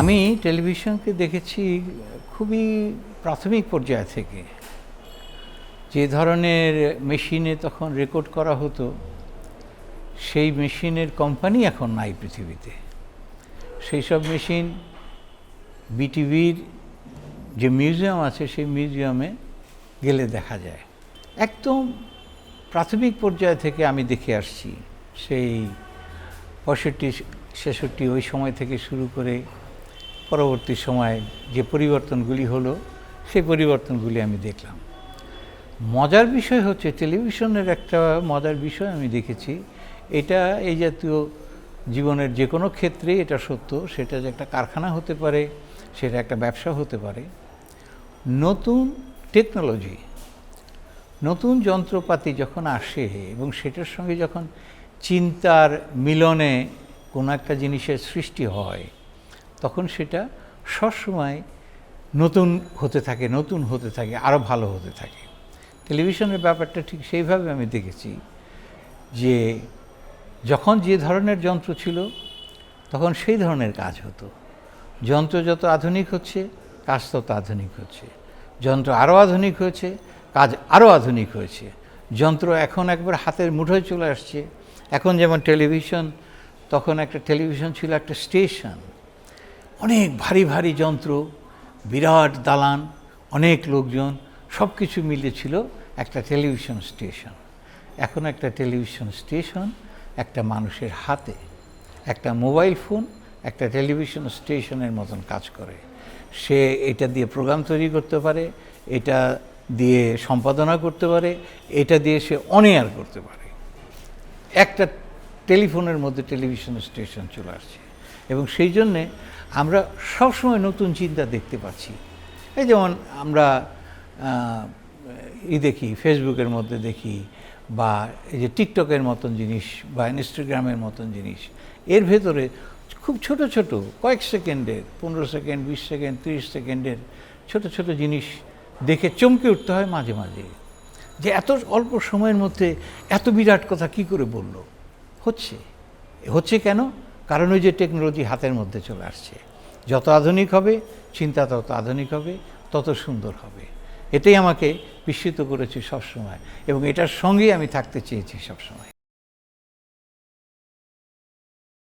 আমি টেলিভিশনকে দেখেছি খুবই প্রাথমিক পর্যায় থেকে। যে ধরনের মেশিনে তখন রেকর্ড করা হতো, সেই মেশিনের কোম্পানি এখন নাই পৃথিবীতে। সেই সব মেশিন বিটিভির যে মিউজিয়াম আছে, সেই মিউজিয়ামে গেলে দেখা যায়। একদম প্রাথমিক পর্যায় থেকে আমি দেখে আসছি, সেই পঁয়ষট্টি, ছেষট্টি ওই সময় থেকে শুরু করে পরবর্তী সময়ে যে পরিবর্তনগুলি হলো, সেই পরিবর্তনগুলি আমি দেখলাম। মজার বিষয় হচ্ছে, টেলিভিশনের একটা মজার বিষয় আমি দেখেছি, এটা এই জাতীয় জীবনের যে কোনো ক্ষেত্রে এটা সত্য, সেটা যে একটা কারখানা হতে পারে, সেটা একটা ব্যবসা হতে পারে। নতুন টেকনোলজি, নতুন যন্ত্রপাতি যখন আসে এবং সেটার সঙ্গে যখন চিন্তার মিলনে কোনো একটা জিনিসের সৃষ্টি হয় তখন সেটা সবসময় নতুন হতে থাকে, নতুন হতে থাকে আরও ভালো হতে থাকে। টেলিভিশনের ব্যাপারটা ঠিক সেইভাবে আমি দেখেছি যে যখন যে ধরনের যন্ত্র ছিল, তখন সেই ধরনের কাজ হতো। যন্ত্র যত আধুনিক হচ্ছে, কাজ তত আধুনিক হচ্ছে। যন্ত্র আরও আধুনিক হয়েছে, কাজ আরও আধুনিক হয়েছে। যন্ত্র এখন একবার হাতের মুঠোয় চলে আসছে। এখন যেমন টেলিভিশন, তখন একটা টেলিভিশন ছিল একটা স্টেশন। অনেক ভারী ভারী যন্ত্র, বিরাট দালান, অনেক লোকজন সব কিছু মিলে ছিল একটা টেলিভিশন স্টেশন। এখন একটা টেলিভিশন স্টেশন একটা মানুষের হাতে, একটা মোবাইল ফোন একটা টেলিভিশন স্টেশনের মতন কাজ করে। সে এটা দিয়ে প্রোগ্রাম তৈরি করতে পারে, এটা দিয়ে সম্পাদনা করতে পারে, এটা দিয়ে সে অনেয়ার করতে পারে। একটা টেলিফোনের মধ্যে টেলিভিশন স্টেশন চলে আসছে। এবং সেই জন্যে আমরা সবসময় নতুন চিন্তা দেখতে পাচ্ছি। এই যেমন আমরা ই দেখি ফেসবুকের মধ্যে দেখি বা এই যে টিকটকের মতন জিনিস বা ইনস্টাগ্রামের মতন জিনিস, এর ভেতরে খুব ছোট ছোট, কয়েক সেকেন্ডের, পনেরো সেকেন্ড, বিশ সেকেন্ড, তিরিশ সেকেন্ডের ছোট ছোট জিনিস দেখে চমকে উঠতে হয় মাঝে মাঝে। যে এত অল্প সময়ের মধ্যে এত বিরাট কথা কি করে বলল? হচ্ছে। হচ্ছে কেন? কারণ ওই যে টেকনোলজি হাতের মধ্যে চলে আসছে। যত আধুনিক হবে, চিন্তা তত আধুনিক হবে, তত সুন্দর হবে। এটাই আমাকে বিস্মিত করেছে সবসময় এবং এটার সঙ্গেই আমি থাকতে চেয়েছি সবসময়।